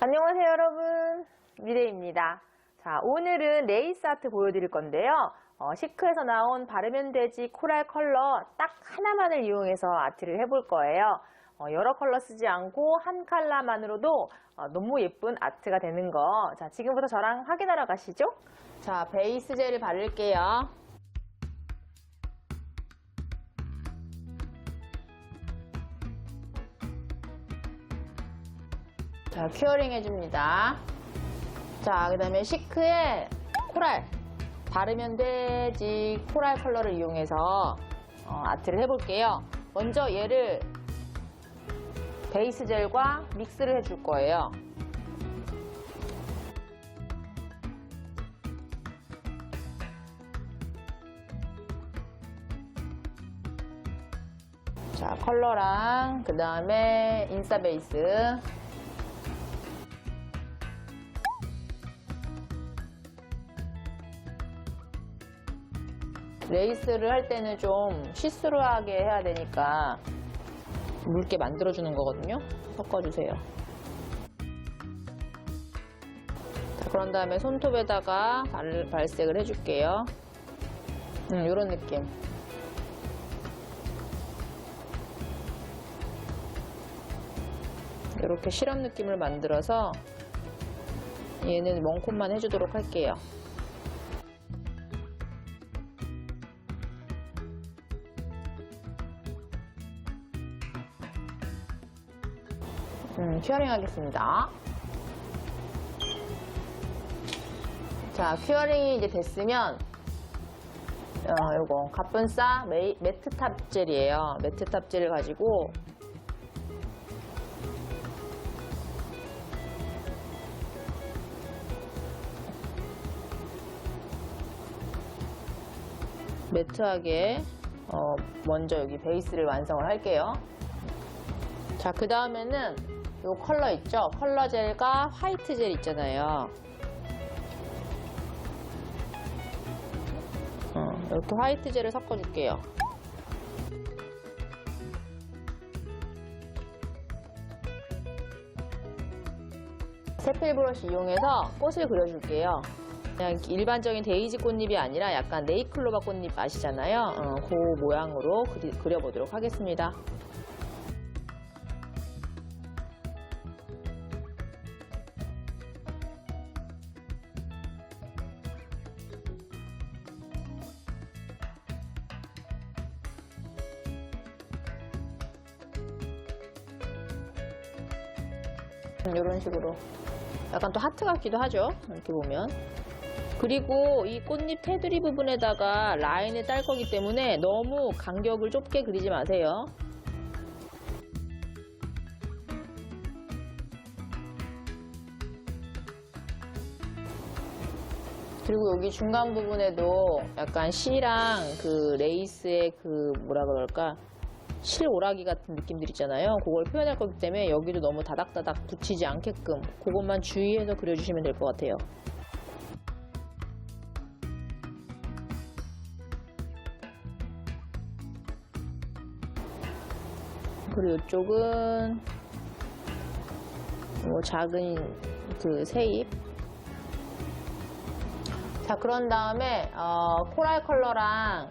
안녕하세요 여러분. 미래입니다. 자 오늘은 레이스 아트 보여드릴 건데요. 어, 시크에서 나온 바르면 되지 코랄 컬러 딱 하나만을 이용해서 아트를 해볼 거예요. 어, 여러 컬러 쓰지 않고 한 컬러만으로도 어, 너무 예쁜 아트가 되는 거 자 지금부터 저랑 확인하러 가시죠. 자 베이스 젤을 바를게요 자, 큐어링 해줍니다. 자, 그 다음에 시크에 코랄. 바르면 되지 코랄 컬러를 이용해서 어, 아트를 해볼게요. 먼저 얘를 베이스 젤과 믹스를 해줄 거예요. 자, 컬러랑 그 다음에 인싸 베이스 레이스를 할 때는 좀 시스루하게 해야 되니까 묽게 만들어주는 거거든요. 섞어주세요. 자, 그런 다음에 손톱에다가 발, 발색을 해줄게요. 음, 이런 느낌. 이렇게 실험 느낌을 만들어서 얘는 멍콤만 해주도록 할게요. 큐어링 하겠습니다. 자, 큐어링이 이제 됐으면, 어, 요거, 메이, 매트탑 젤이에요. 매트탑 젤을 가지고, 매트하게, 어, 먼저 여기 베이스를 완성을 할게요. 자, 그 다음에는 요 컬러 있죠? 컬러 젤과 화이트 젤 있잖아요. 어, 이렇게 화이트 젤을 섞어줄게요. 세필 브러쉬 이용해서 꽃을 그려줄게요. 그냥 일반적인 데이지 꽃잎이 아니라 약간 네이클로바 꽃잎 아시잖아요. 어, 그 모양으로 그리, 그려보도록 하겠습니다. 이런 식으로. 약간 또 하트 같기도 하죠 이렇게 보면. 그리고 이 꽃잎 테두리 부분에다가 라인을 딸 거기 때문에 너무 간격을 좁게 그리지 마세요. 그리고 여기 중간 부분에도 약간 C랑 그 레이스의 그 뭐라 그럴까 실 오라기 같은 느낌들 있잖아요. 그걸 표현할 거기 때문에 여기도 너무 다닥다닥 붙이지 않게끔 그것만 주의해서 그려주시면 될 것 같아요. 그리고 이쪽은 뭐 작은 그 새잎 자 그런 다음에 어, 코랄 컬러랑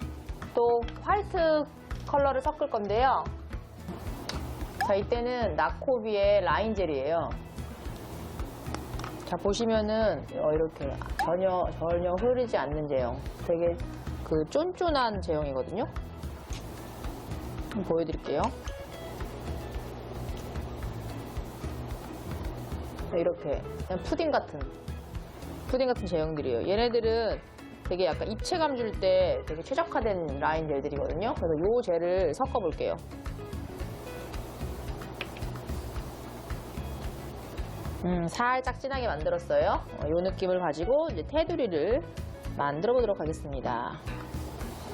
또 화이트 컬러를 섞을 건데요. 자, 이때는 나코비의 라인 젤이에요. 자, 보시면은 어, 이렇게 전혀 전혀 흐르지 않는 제형. 되게 그 쫀쫀한 제형이거든요. 보여드릴게요. 네, 이렇게 그냥 푸딩 같은 푸딩 같은 제형들이에요. 얘네들은 되게 약간 입체감 줄 때 되게 최적화된 라인 젤들이거든요. 그래서 요 젤을 섞어 볼게요. 음, 살짝 진하게 만들었어요. 어, 요 느낌을 가지고 이제 테두리를 만들어 보도록 하겠습니다.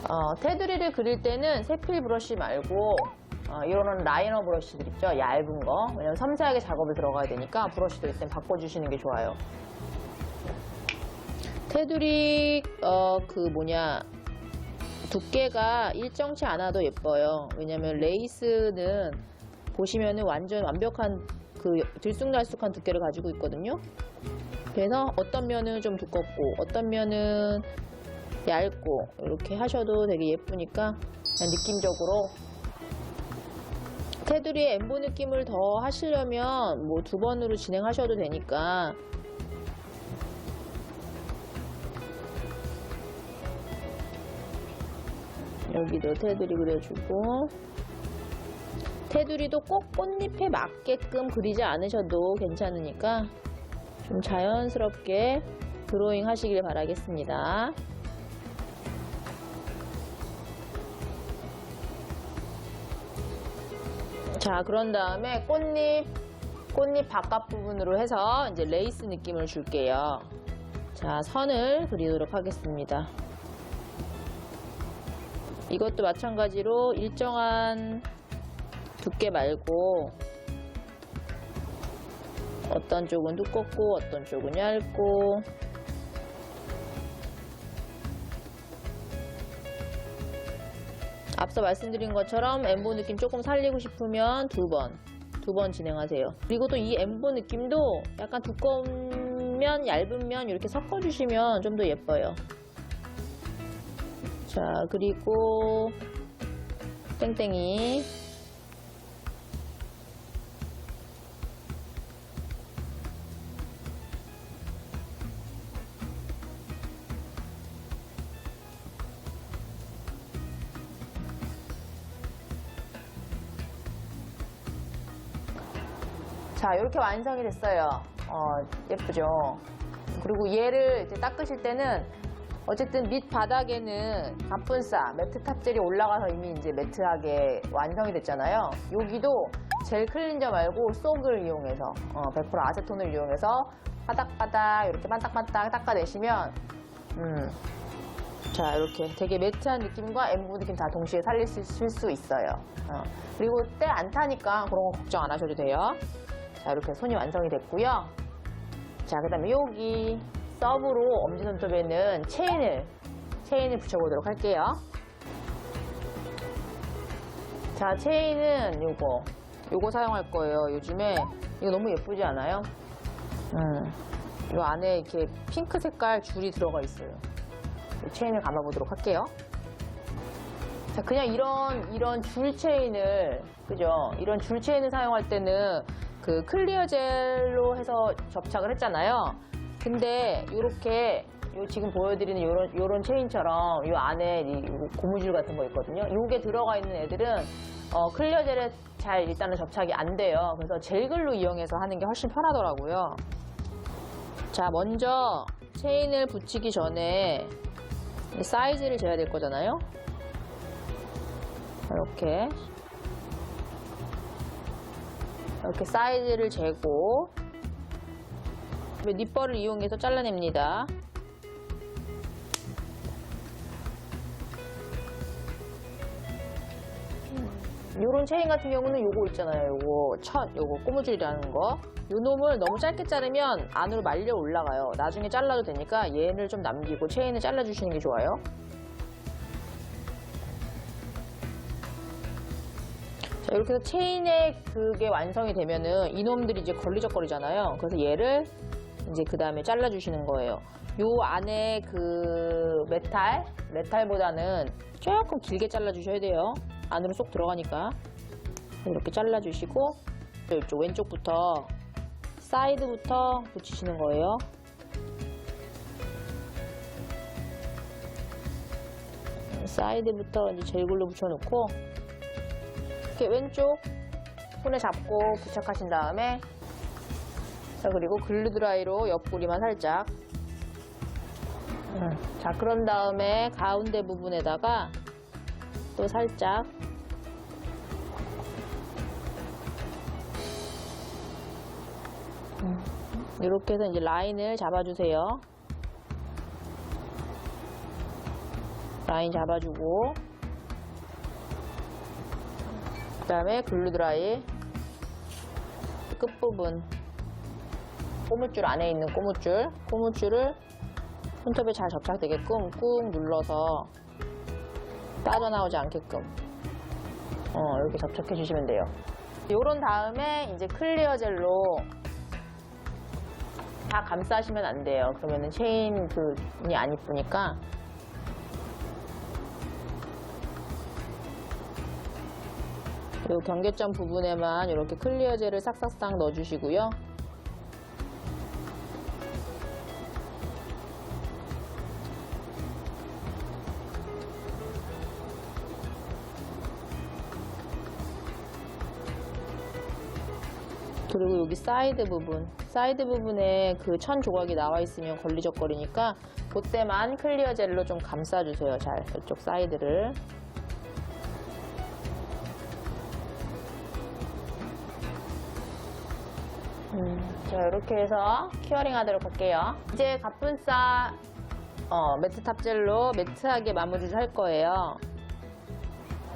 어, 테두리를 그릴 때는 세필 브러쉬 말고 어, 이런 라이너 브러쉬들 있죠? 얇은 거. 왜냐면 섬세하게 작업을 들어가야 되니까 브러쉬도 이때 바꿔주시는 게 좋아요. 테두리 어 그 뭐냐 두께가 일정치 않아도 예뻐요. 왜냐면 레이스는 보시면은 완전 완벽한 그 들쑥날쑥한 두께를 가지고 있거든요. 그래서 어떤 면은 좀 두껍고 어떤 면은 얇고 이렇게 하셔도 되게 예쁘니까 그냥 느낌적으로 테두리에 엠보 느낌을 더 하시려면 뭐 두 번으로 진행하셔도 되니까 여기도 테두리 그려주고 테두리도 꼭 꽃잎에 맞게끔 그리지 않으셔도 괜찮으니까 좀 자연스럽게 드로잉 하시길 바라겠습니다. 자, 그런 다음에 꽃잎, 꽃잎 바깥 부분으로 해서 이제 레이스 느낌을 줄게요. 자, 선을 그리도록 하겠습니다. 이것도 마찬가지로 일정한 두께 말고 어떤 쪽은 두껍고 어떤 쪽은 얇고 앞서 말씀드린 것처럼 엠보 느낌 조금 살리고 싶으면 두 번, 두 번 진행하세요. 그리고 또 이 엠보 느낌도 약간 두꺼운 면, 얇은 면 이렇게 섞어주시면 좀 더 예뻐요. 자, 그리고 땡땡이. 자, 이렇게 완성이 됐어요. 어, 예쁘죠? 그리고 얘를 이제 닦으실 때는 어쨌든 밑 바닥에는 갑분싸, 매트 탑젤이 올라가서 이미 이제 매트하게 완성이 됐잖아요. 여기도 젤 클렌저 말고 속을 이용해서, 어, 100% 아세톤을 이용해서 바닥바닥 이렇게 반딱반딱 닦아내시면, 음, 자, 이렇게 되게 매트한 느낌과 엠보 느낌 다 동시에 수, 수 있어요. 어, 그리고 때 안 타니까 그런 거 걱정 안 하셔도 돼요. 자, 이렇게 손이 완성이 됐고요. 자, 그 다음에 여기 서브로 엄지손톱에는 체인을, 체인을 붙여보도록 할게요. 자, 체인은 요거, 요거 사용할 거예요. 요즘에 이거 너무 예쁘지 않아요? 음, 이 안에 이렇게 핑크 색깔 줄이 들어가 있어요. 이 체인을 감아보도록 할게요. 자, 그냥 이런, 이런 줄 체인을, 그죠? 이런 줄 체인을 사용할 때는 그 클리어 젤로 해서 접착을 했잖아요. 근데 이렇게 요 지금 보여드리는 요런 요런 체인처럼 요 안에 이 고무줄 같은 거 있거든요. 요게 들어가 있는 애들은 어, 클리어 젤에 잘 일단은 접착이 안 돼요. 그래서 젤글로 이용해서 하는 게 훨씬 편하더라고요. 자, 먼저 체인을 붙이기 전에 이 사이즈를 재야 될 거잖아요. 이렇게 이렇게 사이즈를 재고 니퍼를 이용해서 잘라냅니다. 요런 체인 같은 경우는 요거 있잖아요. 요거 첫, 요거 꼬무줄이라는 거. 요 놈을 너무 짧게 자르면 안으로 말려 올라가요. 나중에 잘라도 되니까 얘를 좀 남기고 체인을 잘라주시는 게 좋아요. 자, 이렇게 해서 체인의 그게 완성이 되면은 이놈들이 이제 걸리적거리잖아요. 그래서 얘를 이제 그 다음에 잘라주시는 거예요. 요 안에 그 메탈, 메탈보다는 조금 길게 잘라주셔야 돼요. 안으로 쏙 들어가니까. 이렇게 잘라주시고, 이쪽 왼쪽부터, 사이드부터 붙이시는 거예요. 사이드부터 이제 젤글로 붙여놓고, 이렇게 왼쪽 손에 잡고 부착하신 다음에 자 그리고 글루드라이로 옆구리만 살짝. 음, 자 그런 다음에 가운데 부분에다가 또 살짝. 음, 이렇게 해서 이제 라인을 잡아주세요. 라인 잡아주고. 그 다음에 글루드라이 끝부분 고무줄 안에 있는 고무줄 고무줄을 손톱에 잘 접착되게끔 꾹 눌러서 빠져나오지 않게끔 어, 이렇게 접착해 주시면 돼요 요런 다음에 이제 클리어 젤로 다 감싸시면 안 돼요. 그러면은 체인 그이 안 이쁘니까. 요 경계점 부분에만 이렇게 클리어 젤을 싹싹싹 넣어주시고요. 그리고 여기 사이드 부분, 사이드 부분에 그 천 조각이 나와 있으면 걸리적거리니까 그때만 클리어 젤로 좀 감싸주세요. 잘 이쪽 사이드를. 음, 자 이렇게 해서 큐어링 하도록 할게요. 이제 갑분싸 어, 매트 탑젤로 매트하게 마무리를 할 거예요.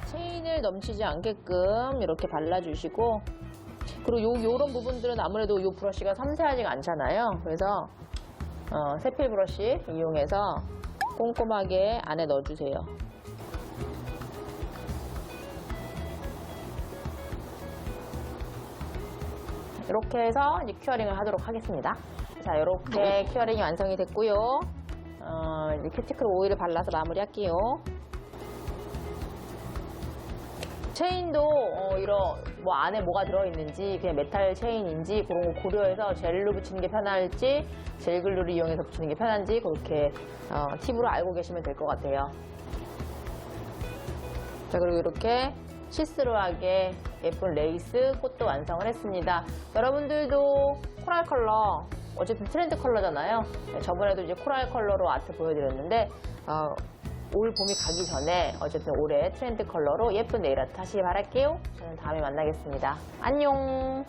체인을 넘치지 않게끔 이렇게 발라주시고 그리고 요, 요런 부분들은 아무래도 요 브러쉬가 섬세하지가 않잖아요. 그래서 어, 세필 브러쉬 이용해서 꼼꼼하게 안에 넣어주세요. 이렇게 해서 이제 큐어링을 하도록 하겠습니다. 자, 이렇게 큐어링이 완성이 됐고요. 어, 이제 큐티클 오일을 발라서 마무리할게요. 체인도 어, 이런 뭐 안에 뭐가 들어있는지 그냥 메탈 체인인지 그런 거 고려해서 젤로 붙이는 게 편할지 젤 글루를 이용해서 붙이는 게 편한지 그렇게 어, 팁으로 알고 계시면 될 것 같아요. 자 그리고 이렇게 시스루하게 예쁜 레이스 꽃도 완성을 했습니다. 여러분들도 코랄 컬러 어쨌든 트렌드 컬러잖아요. 네, 저번에도 이제 코랄 컬러로 아트 보여드렸는데 어, 올 봄이 가기 전에 어쨌든 올해 트렌드 컬러로 예쁜 네일 아트 하시기 바랄게요. 저는 다음에 만나겠습니다. 안녕.